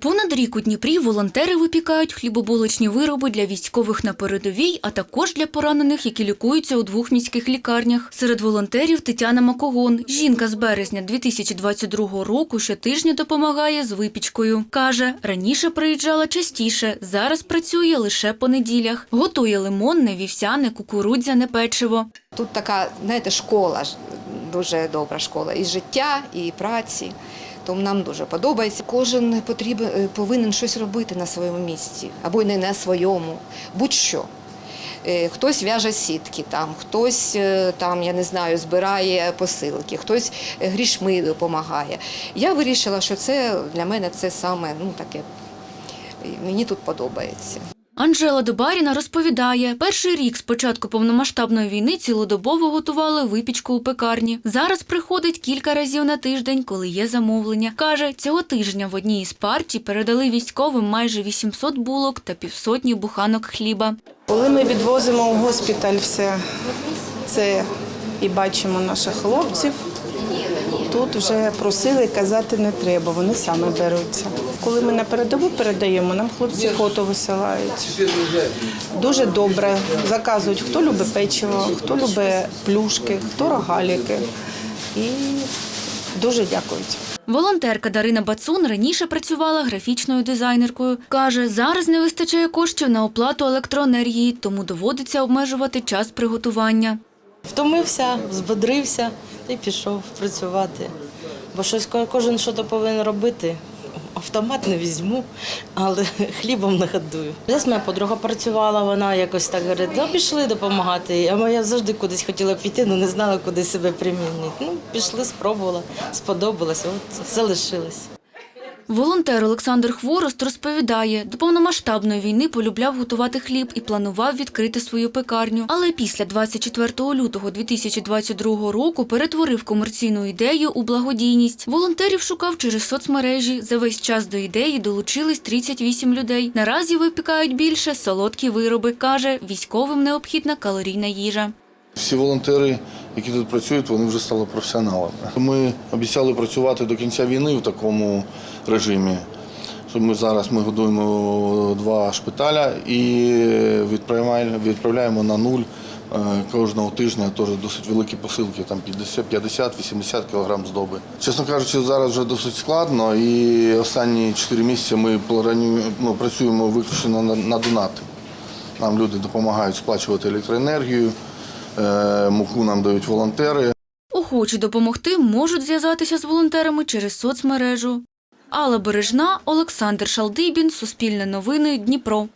Понад рік у Дніпрі волонтери випікають хлібобулочні вироби для військових на передовій, а також для поранених, які лікуються у двох міських лікарнях. Серед волонтерів Тетяна Макогон. Жінка з березня 2022 року щотижня допомагає з випічкою. Каже, раніше приїжджала частіше, зараз працює лише по неділях. Готує лимонне, вівсяне, кукурудзяне печиво. Тут така, знаєте, школа, ж, дуже добра школа і життя, і праці. Тому нам дуже подобається. Кожен потрібен, повинен щось робити на своєму місці, або не на своєму, будь-що. Е, Хтось в'яже сітки, там, хтось е, там, я не знаю, збирає посилки, хтось е, грішми допомагає. Я вирішила, що це для мене це саме ну, таке, мені тут подобається. Анжела Добаріна розповідає, перший рік з початку повномасштабної війни цілодобово готували випічку у пекарні. Зараз приходить кілька разів на тиждень, коли є замовлення. Каже, цього тижня в одній із партій передали військовим майже 800 булок та півсотні буханок хліба. Коли ми відвозимо в госпіталь все це і бачимо наших хлопців, тут вже просили казати не треба, вони самі беруться. Коли ми на передову передаємо, нам хлопці фото висилають. Дуже добре заказують, хто любить печиво, хто любить плюшки, хто рогаліки. І дуже дякують. Волонтерка Дарина Бацун раніше працювала графічною дизайнеркою. Каже, зараз не вистачає коштів на оплату електроенергії, тому доводиться обмежувати час приготування. Втомився, збодрився і пішов працювати. Бо щось ко- кожен що повинен робити. Автомат не візьму, але хлібом не годую. Десь моя подруга працювала, вона якось так говорить, ну пішли допомагати. А моя завжди кудись хотіла піти, але не знала, куди себе примінити. Ну, пішли, спробувала, сподобалось, от залишилась. Волонтер Олександр Хворост розповідає, до повномасштабної війни полюбляв готувати хліб і планував відкрити свою пекарню. Але після 24 лютого 2022 року перетворив комерційну ідею у благодійність. Волонтерів шукав через соцмережі. За весь час до ідеї долучились 38 людей. Наразі випікають більше солодкі вироби. Каже, військовим необхідна калорійна їжа. Всі волонтери, які тут працюють, вони вже стали професіоналами. Ми обіцяли працювати до кінця війни в такому режимі. Що ми зараз ми годуємо два шпиталя і відправляємо, відправляємо на нуль е, кожного тижня теж досить великі посилки, там 50-80 кг здоби. Чесно кажучи, зараз вже досить складно, і останні 4 місяці ми ну, працюємо виключно на, на донати. Нам люди допомагають сплачувати електроенергію, муку нам дають волонтери. Охочі допомогти можуть зв'язатися з волонтерами через соцмережу. Алла Бережна, Олександр Шалдибін, Суспільне новини, Дніпро.